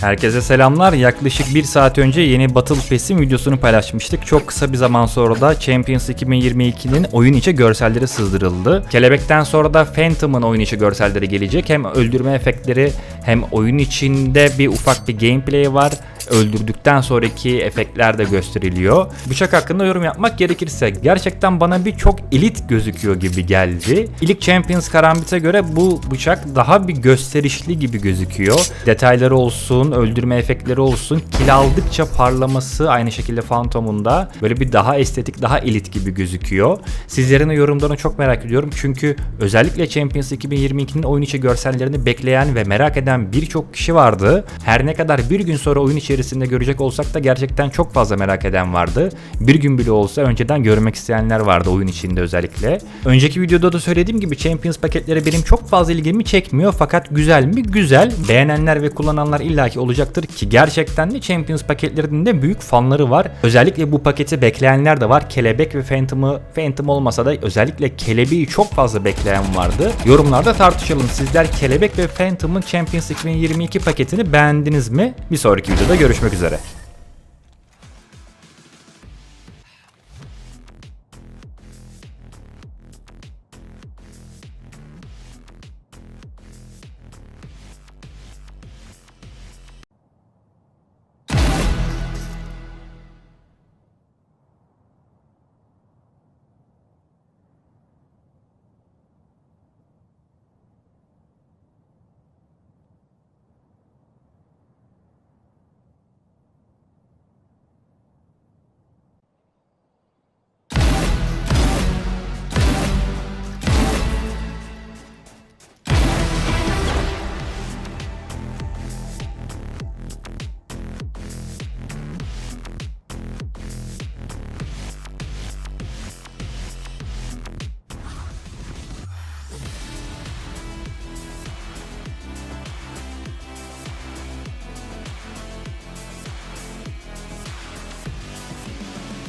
Herkese selamlar. Yaklaşık bir saat önce yeni Battle Pass'in videosunu paylaşmıştık. Çok kısa bir zaman sonra da Champions 2022'nin oyun içi görselleri sızdırıldı. Kelebekten sonra da Phantom'ın oyun içi görselleri gelecek. Hem öldürme efektleri hem oyun içinde bir ufak bir gameplay var. Öldürdükten sonraki efektler de gösteriliyor. Bıçak hakkında yorum yapmak gerekirse gerçekten bana bir çok elit gözüküyor gibi geldi. İlk Champions Karambit'e göre bu bıçak daha bir gösterişli gibi gözüküyor. Detayları olsun, öldürme efektleri olsun, kill aldıkça parlaması aynı şekilde Phantom'un da böyle bir daha estetik, daha elit gibi gözüküyor. Sizlerin yorumlarını çok merak ediyorum çünkü özellikle Champions 2022'nin oyun içi görsellerini bekleyen ve merak eden birçok kişi vardı. Her ne kadar bir gün sonra oyun içerisinde görecek olsak da gerçekten çok fazla merak eden vardı. Bir gün bile olsa önceden görmek isteyenler vardı oyun içinde özellikle. Önceki videoda da söylediğim gibi Champions paketleri benim çok fazla ilgimi çekmiyor fakat güzel mi? Güzel. Beğenenler ve kullananlar illaki olacaktır ki gerçekten de Champions paketlerinin de büyük fanları var. Özellikle bu paketi bekleyenler de var. Kelebek ve Phantom'ı Phantom olmasa da özellikle kelebeği çok fazla bekleyen vardı. Yorumlarda tartışalım. Sizler Kelebek ve Phantom'ın Champions 2022 paketini beğendiniz mi? Bir sonraki videoda görüşmek üzere.